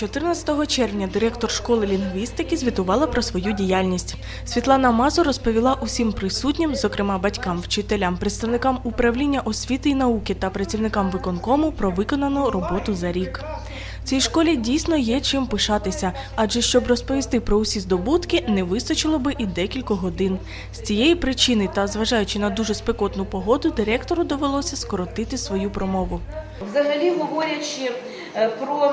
14 червня директор школи лінгвістики звітувала про свою діяльність. Світлана Мазур розповіла усім присутнім, зокрема батькам, вчителям, представникам управління освіти і науки та працівникам виконкому про виконану роботу за рік. Цій школі дійсно є чим пишатися, адже щоб розповісти про усі здобутки, не вистачило би і декількох годин. З цієї причини та зважаючи на дуже спекотну погоду, директору довелося скоротити свою промову. Взагалі, говорячи про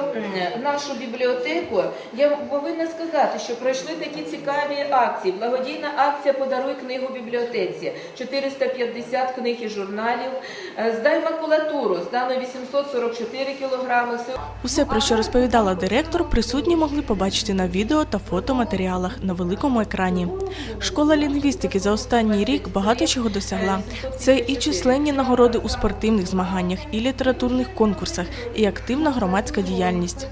нашу бібліотеку, я повинна сказати, що пройшли такі цікаві акції. Благодійна акція Подаруй книгу бібліотеці, 450 книг і журналів. Е, Здай макулатуру, здано 844 кілограми. Усе, про що розповідала директор, присутні могли побачити на відео та фотоматеріалах на великому екрані. Школа лінгвістики за останній рік багато чого досягла. Це і численні нагороди у спортивних змаганнях, і літературних конкурсах, і активна громадська діяльність.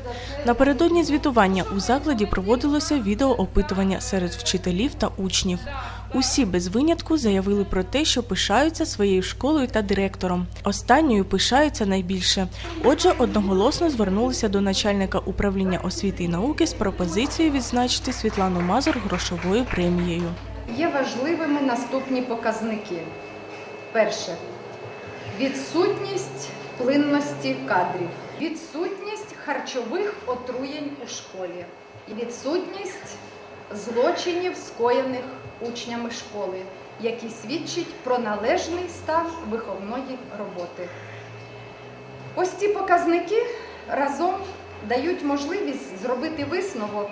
Напередодні звітування у закладі проводилося відеоопитування серед вчителів та учнів. Усі без винятку заявили про те, що пишаються своєю школою та директором. Останньою пишаються найбільше. Отже, одноголосно звернулися до начальника управління освіти і науки з пропозицією відзначити Світлану Мазур грошовою премією. Є важливими наступні показники. Перше відсутність плинності кадрів, відсутність харчових отруєнь у школі, відсутність злочинів, скоєних учнями школи, які свідчать про належний стан виховної роботи. Ось ці показники разом дають можливість зробити висновок,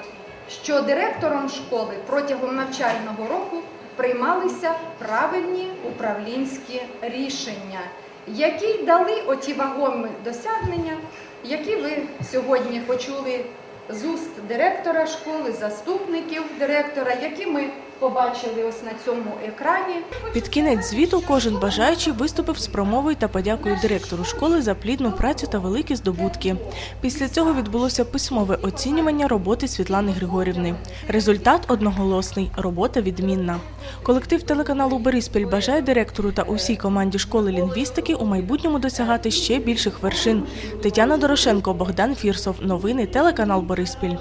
що директором школи протягом навчального року приймалися правильні управлінські рішення, які дали оті вагомі досягнення, які ви сьогодні почули з уст директора школи, заступників директора, які ми побачили ось на цьому екрані. Під кінець звіту кожен бажаючий виступив з промовою та подякою директору школи за плідну працю та великі здобутки. Після цього відбулося письмове оцінювання роботи Світлани Григорівни. Результат одноголосний робота відмінна. Колектив телеканалу Бориспіль бажає директору та усій команді школи лінгвістики у майбутньому досягати ще більших вершин. Тетяна Дорошенко, Богдан Фірсов. Новини телеканал Бориспіль.